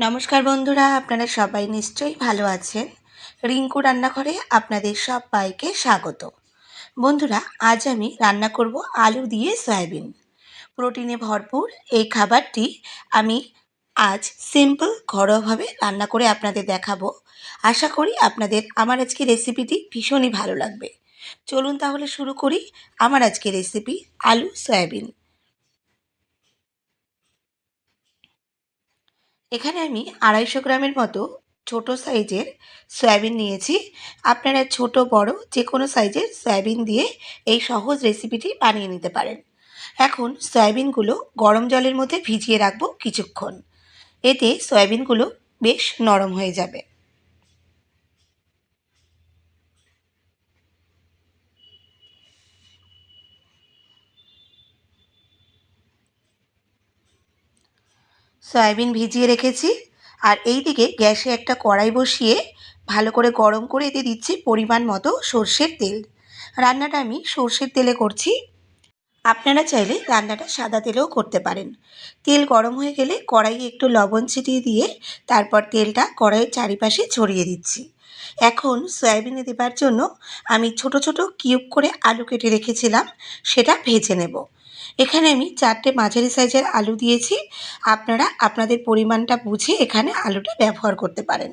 নমস্কার বন্ধুরা, আপনারা সবাই নিশ্চয়ই ভালো আছেন। রিঙ্কু রান্নাঘরে আপনাদের সবাইকে স্বাগত। বন্ধুরা, আজ আমি রান্না করব আলু দিয়ে সয়াবিন। প্রোটিনে ভরপুর এই খাবারটি আমি আজ সিম্পল, ঘরোয়াভাবে রান্না করে আপনাদের দেখাবো। আশা করি আপনাদের আমার আজকে রেসিপিটি ভীষণই ভালো লাগবে। চলুন তাহলে শুরু করি আমার আজকে রেসিপি, আলু সয়াবিন। এখানে আমি আড়াইশো গ্রামের মতো ছোট সাইজের সয়াবিন নিয়েছি। আপনারা ছোট, বড় যে কোনো সাইজের সয়াবিন দিয়ে এই সহজ রেসিপিটি বানিয়ে নিতে পারেন। এখন সয়াবিনগুলো গরম জলের মধ্যে ভিজিয়ে রাখব কিছুক্ষণ। এতে সয়াবিনগুলো বেশ নরম হয়ে যাবে। সয়াবিন ভিজিয়ে রেখেছি। আর এই দিকে গ্যাসে একটা কড়াই বসিয়ে ভালো করে গরম করে এতে দিচ্ছি পরিমাণ মতো সর্ষের তেল। রান্নাটা আমি সর্ষের তেলে করছি। আপনারা চাইলে রান্নাটা সাদা তেলেও করতে পারেন। তেল গরম হয়ে গেলে কড়াইয়ে একটু লবণ ছিটিয়ে দিয়ে তারপর তেলটা কড়াইয়ের চারিপাশে ছড়িয়ে দিচ্ছি। এখন সয়াবিনে দেবার জন্য আমি ছোট ছোট কিউব করে আলু কেটে রেখেছিলাম, সেটা ভেজে নেব। এখানে আমি চারটে মাঝারি সাইজের আলু দিয়েছি। আপনারা আপনাদের পরিমাণটা বুঝে এখানে আলুটা ব্যবহার করতে পারেন।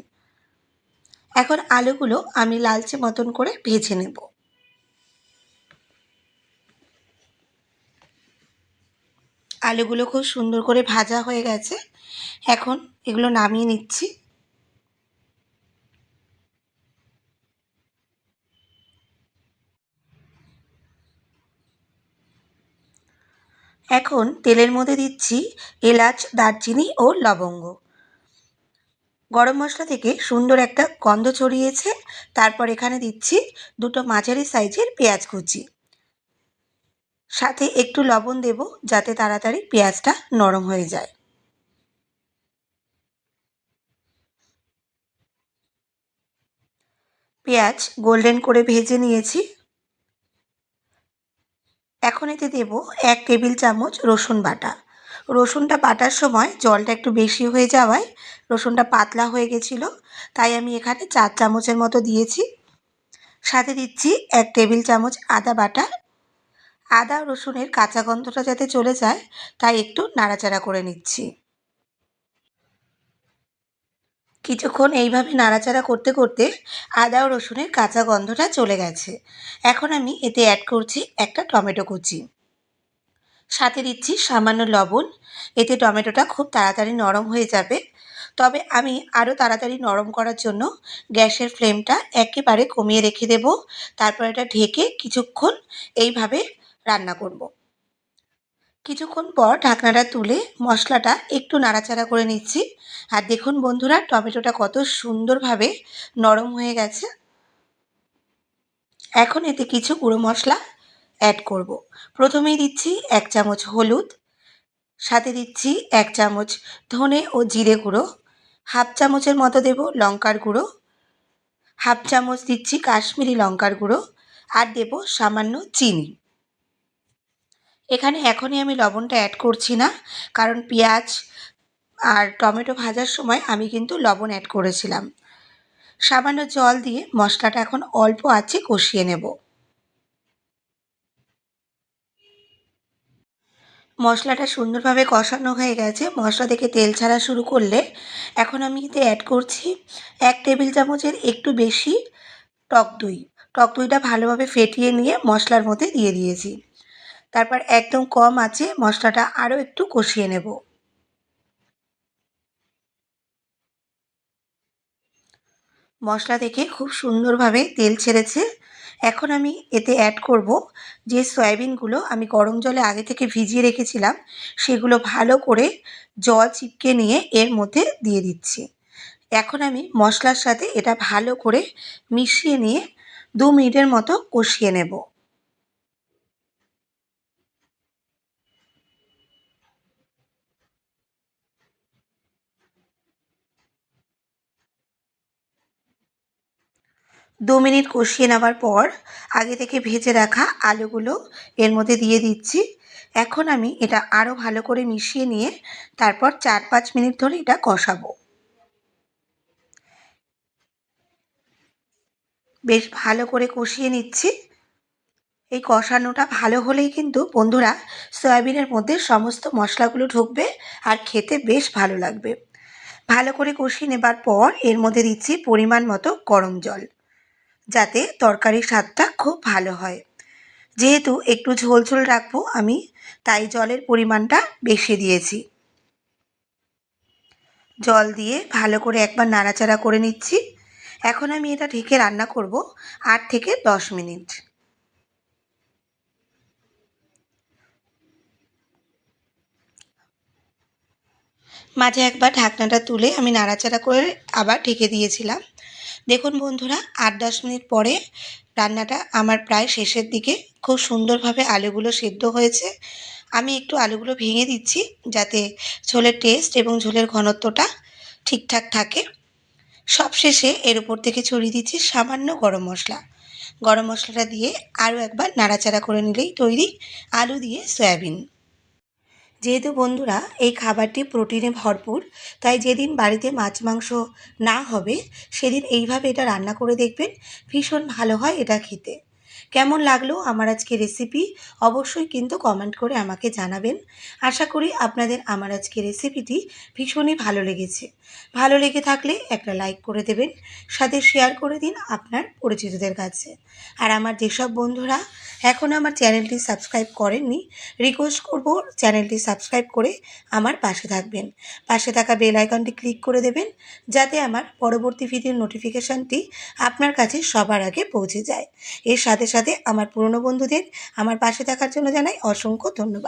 এখন আলুগুলো আমি লালচে মতন করে ভেজে নেব। আলুগুলো খুব সুন্দর করে ভাজা হয়ে গেছে। এখন এগুলো নামিয়ে নিচ্ছি। এখন তেলের মধ্যে দিচ্ছি এলাচ, দারচিনি ও লবঙ্গ। গরম মশলা থেকে সুন্দর একটা গন্ধ ছড়িয়েছে। তারপর এখানে দিচ্ছি দুটো মাঝারি সাইজের পেঁয়াজ কুচি। সাথে একটু লবণ দেব যাতে তাড়াতাড়ি পেঁয়াজটা নরম হয়ে যায়। পেঁয়াজ গোল্ডেন করে ভেজে নিয়েছি। এখন এতে দেব এক টেবিল চামচ রসুন বাটা। রসুনটা বাটার সময় জলটা একটু বেশি হয়ে যাওয়ায় রসুনটা পাতলা হয়ে গেছিল, তাই আমি এখানে চার চামচের মতো দিয়েছি। সাথে দিচ্ছি এক টেবিল চামচ আদা বাটা। আদা রসুনের কাঁচা গন্ধটা যাতে চলে যায়, তাই একটু নাড়াচাড়া করে নিচ্ছি। কিছুক্ষণ এইভাবে নাড়াচাড়া করতে করতে আদা ও রসুনের কাঁচা গন্ধটা চলে গেছে। এখন আমি এতে অ্যাড করছি একটা টমেটো কুচি। সাথে দিচ্ছি সামান্য লবণ। এতে টমেটোটা খুব তাড়াতাড়ি নরম হয়ে যাবে। তবে আমি আরও তাড়াতাড়ি নরম করার জন্য গ্যাসের ফ্লেমটা একেবারে কমিয়ে রেখে দেব। তারপর এটা ঢেকে কিছুক্ষণ এইভাবে রান্না করব। কিছুক্ষণ পর ঢাকনাটা তুলে মশলাটা একটু নাড়াচাড়া করে নিচ্ছি। আর দেখুন বন্ধুরা, টমেটোটা কত সুন্দরভাবে নরম হয়ে গেছে। এখন এতে কিছু গুঁড়ো মশলা অ্যাড করব। প্রথমেই দিচ্ছি এক চামচ হলুদ, সাথে দিচ্ছি এক চামচ ধনে ও জিরে গুঁড়ো, হাফ চামচের মতো দেব লঙ্কার গুঁড়ো, হাফ চামচ দিচ্ছি কাশ্মীরি লঙ্কার গুঁড়ো, আর দেব সামান্য চিনি। এখানে এখনই আমি লবণটা অ্যাড করছি না, কারণ পেঁয়াজ আর টমেটো ভাজার সময় আমি কিন্তু লবণ অ্যাড করেছিলাম। সামান্য জল দিয়ে মশলাটা এখন অল্প আছে কষিয়ে নেব। মশলাটা সুন্দরভাবে কষানো হয়ে গেছে, মশলা থেকে তেল ছাড়া শুরু করলে এখন আমি এতে অ্যাড করছি এক টেবিল চামচের একটু বেশি টক দই। টক দইটা ভালোভাবে ফেটিয়ে নিয়ে মশলার মধ্যে দিয়ে দিয়েছি। তারপর একদম কম আছে, মশলাটা আরও একটু কষিয়ে নেব। মশলা থেকে খুব সুন্দরভাবে তেল ছেড়েছে। এখন আমি এতে অ্যাড করব যে সয়াবিনগুলো আমি গরম জলে আগে থেকে ভিজিয়ে রেখেছিলাম, সেগুলো ভালো করে জল চিপকে নিয়ে এর মধ্যে দিয়ে দিচ্ছি। এখন আমি মশলার সাথে এটা ভালো করে মিশিয়ে নিয়ে দু মিনিটের মতো কষিয়ে নেব। দু মিনিট কষিয়ে নেওয়ার পর আগে থেকে ভেজে রাখা আলুগুলো এর মধ্যে দিয়ে দিচ্ছি। এখন আমি এটা আরও ভালো করে মিশিয়ে নিয়ে তারপর চার পাঁচ মিনিট ধরে এটা কষাবো। বেশ ভালো করে কষিয়ে নিচ্ছি। এই কষানোটা ভালো হলেই কিন্তু বন্ধুরা সয়াবিনের মধ্যে সমস্ত মশলাগুলো ঢুকবে আর খেতে বেশ ভালো লাগবে। ভালো করে কষিয়ে নেবার পর এর মধ্যে দিচ্ছি পরিমাণ মতো গরম জল। যাতে তরকারির স্বাদটা খুব ভালো হয়। যেহেতু একটু ঝোল ঝোল রাখব, আমি তাই জলের পরিমাণটা বেশি দিয়েছি। জল দিয়ে ভালো করে একবার নাড়াচাড়া করে নিচ্ছি। এখন আমি এটা ঢেকে রান্না করব আট থেকে দশ মিনিট। মাঝে একবার ঢাকনাটা তুলে আমি নাড়াচাড়া করে আবার ঢেকে দিয়েছিলাম। দেখুন বন্ধুরা, আট দশ মিনিট পরে রান্নাটা আমার প্রায় শেষের দিকে। খুব সুন্দরভাবে আলুগুলো সেদ্ধ হয়েছে। আমি একটু আলুগুলো ভেঙে দিচ্ছি যাতে ঝোলের টেস্ট এবং ঝোলের ঘনত্বটা ঠিকঠাক থাকে। সবশেষে এর উপর থেকে ছড়িয়ে দিচ্ছি সামান্য গরম মশলা। গরম মশলাটা দিয়ে আরও একবার নাড়াচাড়া করে নিলেই তৈরি আলু দিয়ে সয়াবিন। যেহেতু বন্ধুরা, এই খাবারটি প্রোটিনে ভরপুর, তাই যেদিন বাড়িতে মাছ মাংস না হবে, সেদিন এইভাবে এটা রান্না করে দেখবেন, ভীষণ ভালো হয় এটা খেতে। কেমন লাগল আমার আজকে রেসিপি অবশ্যই কিন্তু কমেন্ট করে আমাকে জানাবেন। আশা করি আপনাদের আমার আজকে রেসিপিটি ভীষণই ভালো লেগেছে। ভালো লেগে থাকলে একটা লাইক করে দেবেন, সাথে শেয়ার করে দিন আপনার পরিচিতদের কাছে। আর আমার যেসব বন্ধুরা এখন আমার চ্যানেলটি সাবস্ক্রাইব করেননি রিকোয়েস্ট করব চ্যানেলটি সাবস্ক্রাইব করে আমার পাশে থাকবেন। পাশে থাকা বেল আইকনটি ক্লিক করে দেবেন, যাতে আমার পরবর্তী ভিডিওর নোটিফিকেশানটি আপনার কাছে সবার আগে পৌঁছে যায়। এর সাথে সাথে আমার পুরনো বন্ধুদের আমার পাশে থাকার জন্য জানাই অসংখ্য ধন্যবাদ।